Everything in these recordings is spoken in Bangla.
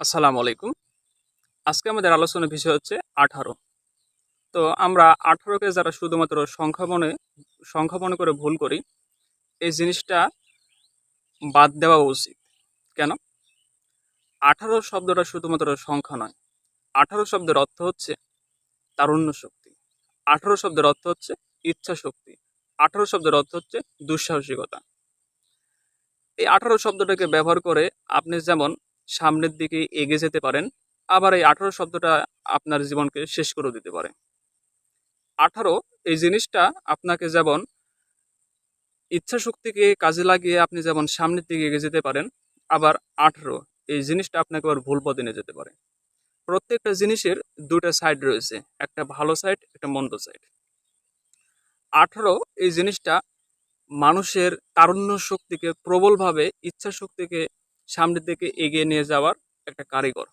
আসসালামু আলাইকুম। আজকে আমাদের আলোচনার বিষয় হচ্ছে আঠারো। তো আমরা আঠারোকে যারা শুধুমাত্র সংখ্যা মনে সংখ্যা মনে করে ভুল করি, এই জিনিসটা বাদ দেওয়া উচিত। কেন? আঠারো শব্দটা শুধুমাত্র সংখ্যা নয়। আঠারো শব্দের অর্থ হচ্ছে তারুণ্য শক্তি। আঠারো শব্দের অর্থ হচ্ছে ইচ্ছা শক্তি। আঠারো শব্দের অর্থ হচ্ছে দুঃসাহসিকতা। এই আঠারো শব্দটাকে ব্যবহার করে আপনি যেমন সামনের দিকে এগিয়ে যেতে পারেন, আবার এই আঠারো শব্দটা আপনার জীবনকে শেষ করে দিতে পারে। আঠারো, এই জিনিসটা আপনাকে যেমন ইচ্ছা শক্তিকে কাজে লাগিয়ে আপনি যেমন সামনের দিকে এগিয়ে যেতে পারেন, আবার আঠারো, এই জিনিসটা আপনাকে আবার ভুল পথে নিয়ে যেতে পারে। প্রত্যেকটা জিনিসের দুটা সাইড রয়েছে, একটা ভালো সাইড একটা মন্দ সাইড আঠারো, এই জিনিসটা মানুষের তারুণ্য শক্তিকে প্রবলভাবে ইচ্ছা শক্তিকে সামনের দিকে এগিয়ে নিয়ে যাওয়ার একটা কারিগর।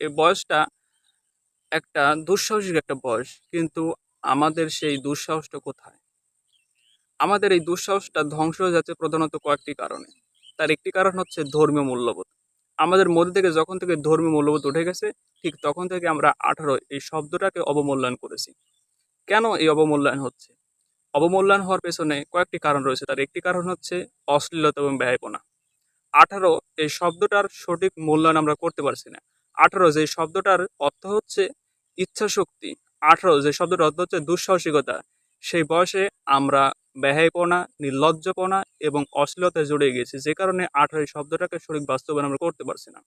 এই বয়সটা একটা দুঃসাহসিক একটা বয়স, কিন্তু আমাদের সেই দুঃসাহসটা কোথায়? আমাদের এই দুঃসাহসটা ধ্বংস হয়ে যাচ্ছে প্রধানত কয়েকটি কারণে। তার একটি কারণ হচ্ছে ধর্মীয় মূল্যবোধ। আমাদের মধ্যে থেকে যখন থেকে ধর্মীয় মূল্যবোধ উঠে গেছে, ঠিক তখন থেকে আমরা আঠারো এই শব্দটাকে অবমূল্যায়ন করেছি। কেন এই অবমূল্যায়ন হচ্ছে? অবমূল্যায়ন হওয়ার পেছনে কয়েকটি কারণ রয়েছে। তার একটি কারণ হচ্ছে অশ্লীলতা এবং ব্যয়পনা। আঠারো, এই শব্দটার সঠিক মূল্যায়ন আমরা করতে পারছি না। আঠারো, যে শব্দটার অর্থ হচ্ছে ইচ্ছা শক্তি আঠারো, যে শব্দটার অর্থ হচ্ছে দুঃসাহসিকতা। সেই বয়সে আমরা ব্যয়পনা, নির্লজ্জপনা এবং অশ্লীলতায় জড়িয়ে গেছি, যে কারণে আঠারো এই শব্দটাকে সঠিক বাস্তবায়ন আমরা করতে পারছি না।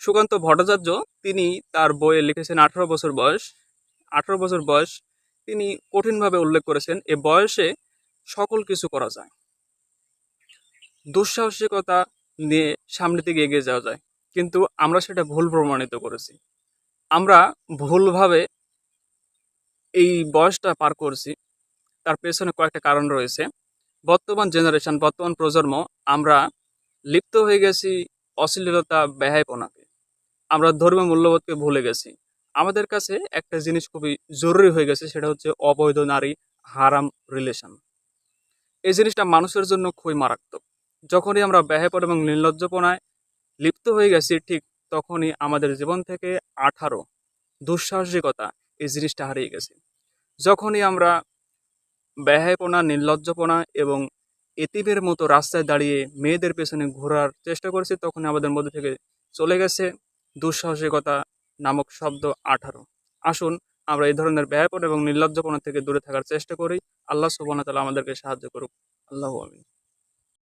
সুকান্ত ভট্টাচার্য, তিনি তার বইয়ে লিখেছেন আঠারো বছর বয়স। আঠারো বছর বয়স তিনি কঠিনভাবে উল্লেখ করেছেন, এ বয়সে সকল কিছু করা যায়। দুঃসাহসিকতা নিয়ে সামনের দিকে এগিয়ে যাওয়া যায়। কিন্তু আমরা সেটা ভুল প্রমাণিত করেছি। আমরা ভুলভাবে এই বয়সটা পার করছি। তার পেছনে কয়েকটা কারণ রয়েছে। বর্তমান জেনারেশন বর্তমান প্রজন্ম, আমরা লিপ্ত হয়ে গেছি অশ্লীলতা ব্যয়পনাকে আমরা ধর্মীয় মূল্যবোধকে ভুলে গেছি। আমাদের কাছে একটা জিনিস খুবই জরুরি হয়ে গেছে, সেটা হচ্ছে অবৈধ নারী হারাম রিলেশন এই জিনিসটা মানুষের জন্য খুবই মারাত্মক। যখনই আমরা ব্যয়পন এবং নির্লজ্জপনায় লিপ্ত হয়ে গেছি, ঠিক তখনই আমাদের জীবন থেকে আঠারো দুঃসাহসিকতা এই জিনিসটা হারিয়ে গেছে। যখনই আমরা ব্যয়পনা নির্লজ্জপনা এবং এতিমের মতো রাস্তায় দাঁড়িয়ে মেয়েদের পেছনে ঘোরার চেষ্টা করেছি তখন আমাদের মধ্যে থেকে চলে গেছে দুঃসাহসিকতা নামক শব্দ আঠারো। আসুন আমরা এই ধরনের ব্যয়পন এবং নির্লজ্জপনা থেকে দূরে থাকার চেষ্টা করি। আল্লাহ তাআলা আমাদেরকে সাহায্য করুক। আল্লাহ আমিন।